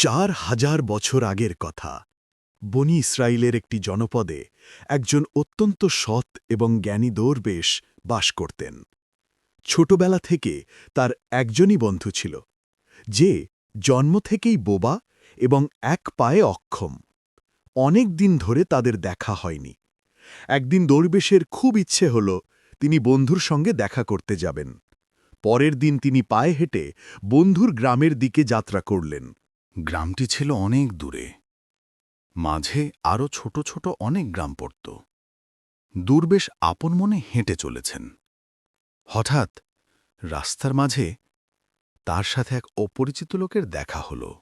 চার হাজার বছর আগের কথা। বনি ইসরায়েলের একটি জনপদে একজন অত্যন্ত সৎ এবং জ্ঞানী দৌড়বেশ বাস করতেন। ছোটবেলা থেকে তার একজনই বন্ধু ছিল, যে জন্ম থেকেই বোবা এবং এক পায়ে অক্ষম। অনেক দিন ধরে তাদের দেখা হয়নি। একদিন দৌড়বেশের খুব ইচ্ছে হল তিনি বন্ধুর সঙ্গে দেখা করতে যাবেন। পরের দিন তিনি পায়ে হেঁটে বন্ধুর গ্রামের দিকে যাত্রা করলেন। গ্রামটি ছিল অনেক দূরে। মাঝে আরও ছোট ছোট অনেক গ্রাম পড়ত। দূরবেশ আপন মনে হেঁটে চলেছেন। হঠাৎ রাস্তার মাঝে তার সাথে এক অপরিচিত লোকের দেখা হল।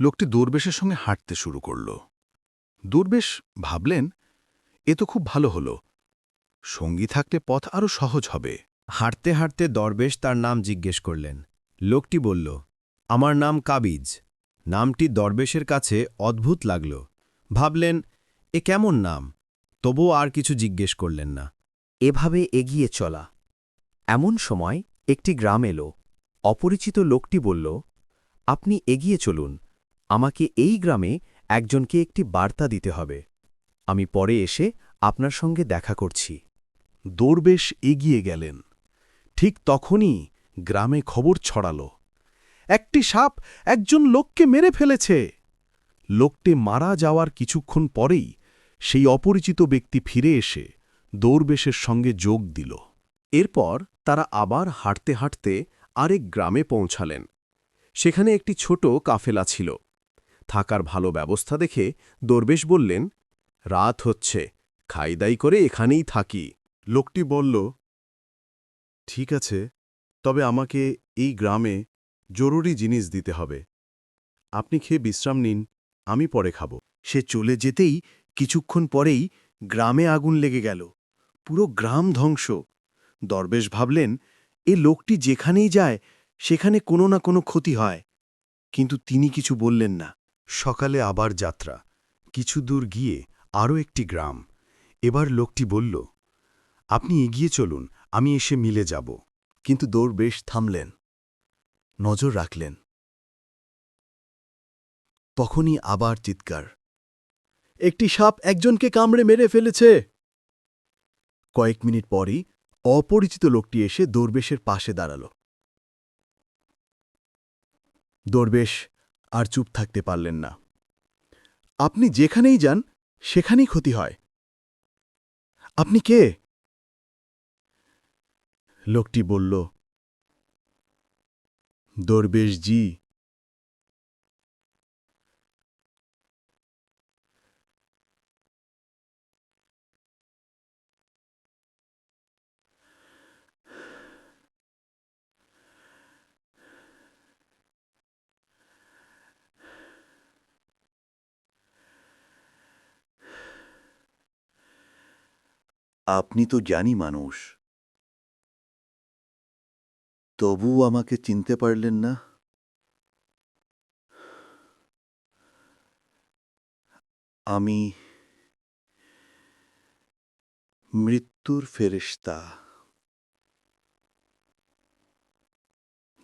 লোকটি দূরবেশের সঙ্গে হাঁটতে শুরু করল। দূরবেশ ভাবলেন, এ তো খুব ভালো হল। সঙ্গী থাকলে পথ আরও সহজ হবে। হাঁটতে হাঁটতে দরবেশ তার নাম জিজ্ঞেস করলেন। লোকটি বলল, আমার নাম কাবিজ। নামটি দরবেশের কাছে অদ্ভুত লাগল। ভাবলেন এ কেমন নাম? তবুও আর কিছু জিজ্ঞেস করলেন না। এভাবে এগিয়ে চলা। এমন সময় একটি গ্রাম এলো। অপরিচিত লোকটি বলল আপনি এগিয়ে চলুন। আমাকে এই গ্রামে একজনকে একটি বার্তা দিতে হবে। আমি পরে এসে আপনার সঙ্গে দেখা করছি। দৌড়বেশ এগিয়ে গেলেন। ঠিক তখনই গ্রামে খবর ছড়াল। একটি সাপ একজন লোককে মেরে ফেলেছে। লোকটি মারা যাওয়ার কিছুক্ষণ পরেই সেই অপরিচিত ব্যক্তি ফিরে এসে দৌড়বেশের সঙ্গে যোগ দিল। এরপর তারা আবার হাঁটতে হাঁটতে আরেক গ্রামে পৌঁছালেন। সেখানে একটি ছোট কাফেলা ছিল। থাকার ভালো ব্যবস্থা দেখে দরবেশ বললেন, রাত হচ্ছে, খাইদাই করে এখানেই থাকি। লোকটি বলল, ঠিক আছে, তবে আমাকে এই গ্রামে জরুরি জিনিস দিতে হবে। আপনি খেয়ে বিশ্রাম নিন, আমি পরে খাব। সে চলে যেতেই কিছুক্ষণ পরেই গ্রামে আগুন লেগে গেল। পুরো গ্রাম ধ্বংস। দরবেশ ভাবলেন, এ লোকটি যেখানেই যায়, সেখানে কোনো না কোনো ক্ষতি হয়। কিন্তু তিনি কিছু বললেন না। সকালে আবার যাত্রা। কিছু দূর গিয়ে আরও একটি গ্রাম। এবার লোকটি বলল, আপনি এগিয়ে চলুন, আমি এসে মিলে যাব। কিন্তু দৌড়বেশ থামলেন। নজর রাখলেন। তখনই আবার চিৎকার। একটি সাপ একজনকে কামড়ে মেরে ফেলেছে। কয়েক মিনিট পরই অপরিচিত লোকটি এসে দৌড়বেশের পাশে দাঁড়াল। দৌড়বেশ আর চুপ থাকতে পারলেন না। আপনি যেখানেই যান, সেখানেই ক্ষতি হয়। আপনি কে? লোকটি বলল দরবেশ জি। আপনি তো জানি মানুষ। তবুও আমাকে চিনতে পারলেন না। আমি মৃত্যুর ফেরেশতা।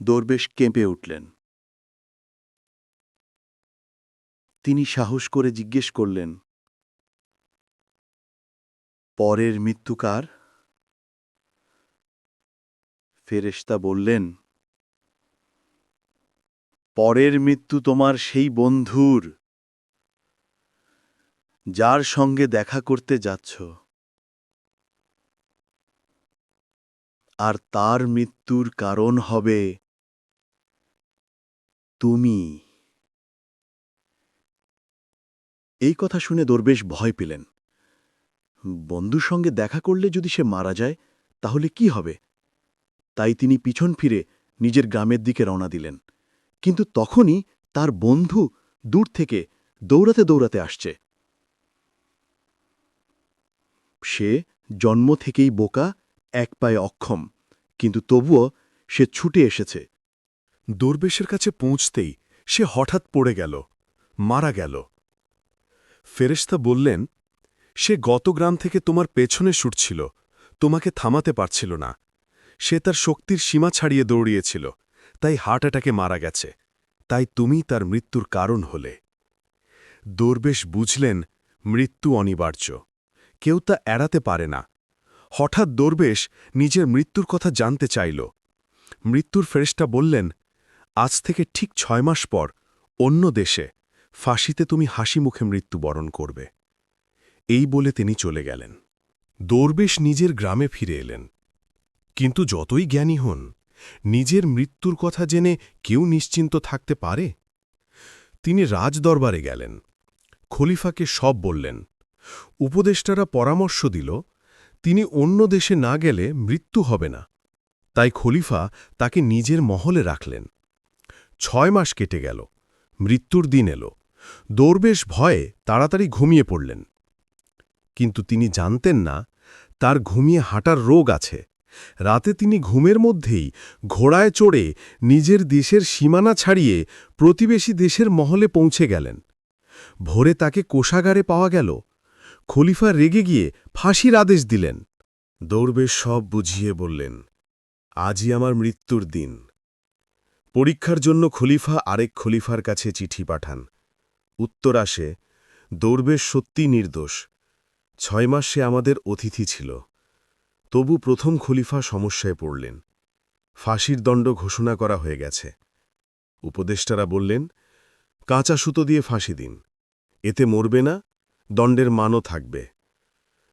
দরবেশ কেঁপে উঠলেন। তিনি সাহস করে জিজ্ঞেস করলেন, পরের মৃত্যুকার ফেরেশতা বললেন, পরের মৃত্যু তোমার সেই বন্ধুর, যার সঙ্গে দেখা করতে যাচ্ছ। আর তার মৃত্যুর কারণ হবে তুমি। এই কথা শুনে দরবেশ ভয় পেলেন। বন্ধুর সঙ্গে দেখা করলে যদি সে মারা যায়, তাহলে কি হবে? তাই তিনি পিছন ফিরে নিজের গ্রামের দিকে রওনা দিলেন। কিন্তু তখনই তার বন্ধু দূর থেকে দৌড়াতে দৌড়াতে আসছে। সে জন্ম থেকেই বোকা, এক পায়ে অক্ষম, কিন্তু তবুও সে ছুটে এসেছে। দরবেশের কাছে পৌঁছতেই সে হঠাৎ পড়ে গেল, মারা গেল। ফেরেশতা বললেন, সে গত গ্রাম থেকে তোমার পেছনে ছুটছিল, তোমাকে থামাতে পারছিল না। সে তার শক্তির সীমা ছাড়িয়ে দৌড়িয়েছিল, তাই হার্ট অ্যাটাকে মারা গেছে, তাই তুমি তার মৃত্যুর কারণ হলে। দরবেশ বুঝলেন, মৃত্যু অনিবার্য। কেউ তা এড়াতে পারে না। হঠাৎ দরবেশ নিজের মৃত্যুর কথা জানতে চাইল। মৃত্যুর ফেরেশতা বললেন, আজ থেকে ঠিক ছয় মাস পর অন্য দেশে ফাঁসিতে তুমি হাসি মুখে মৃত্যুবরণ করবে। এই বলে তিনি চলে গেলেন। দরবেশ নিজের গ্রামে ফিরে এলেন। কিন্তু যতই জ্ঞানী হন, নিজের মৃত্যুর কথা জেনে কেউ নিশ্চিন্ত থাকতে পারে? তিনি রাজদরবারে গেলেন, খলিফাকে সব বললেন, উপদেষ্টারা পরামর্শ দিল, তিনি অন্য দেশে না গেলে মৃত্যু হবে না। তাই খলিফা তাকে নিজের মহলে রাখলেন। ছয় মাস কেটে গেল, মৃত্যুর দিন এলো, দরবেশ ভয়ে তাড়াতাড়ি ঘুমিয়ে পড়লেন। কিন্তু তিনি জানতেন না, তার ঘুমিয়ে হাঁটার রোগ আছে। রাতে তিনি ঘুমের মধ্যেই ঘোড়ায় চড়ে নিজের দেশের সীমানা ছাড়িয়ে প্রতিবেশী দেশের মহলে পৌঁছে গেলেন। ভোরে তাকে কোষাগারে পাওয়া গেল। খলিফা রেগে গিয়ে ফাঁসির আদেশ দিলেন। দৌড়বে সব বুঝিয়ে বললেন, আজই আমার মৃত্যুর দিন। পরীক্ষার জন্য খলিফা আরেক খলিফার কাছে চিঠি পাঠান। উত্তর আসে, দৌড়বে সত্যি নির্দোষ। ছয় মাস সে আমাদের অতিথি ছিল। তবু প্রথম খলিফা সমস্যায় পড়লেন। ফাঁসির দণ্ড ঘোষণা করা হয়ে গেছে। উপদেষ্টারা বললেন, কাঁচা সুতো দিয়ে ফাঁসি দিন। এতে মরবে না, দণ্ডের মানও থাকবে।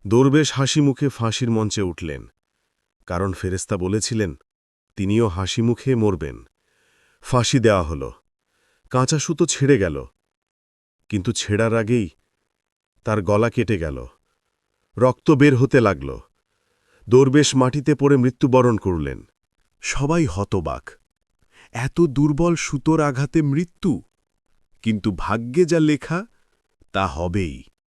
দরবেশ হাসি মুখে ফাঁসির মঞ্চে উঠলেন। কারণ ফেরেস্তা বলেছিলেন, তিনিও হাসি মুখে মরবেন। ফাঁসি দেওয়া হল। কাঁচা সুতো ছেড়ে গেল। কিন্তু ছেড়ার আগেই তার গলা কেটে গেল। রক্ত বের হতে লাগল। দরবেশ মাটিতে পড়ে মৃত্যুবরণ করলেন। সবাই হতবাক। এত দুর্বল সুতোর আঘাতে মৃত্যু? কিন্তু ভাগ্যে যা লেখা, তা হবেই।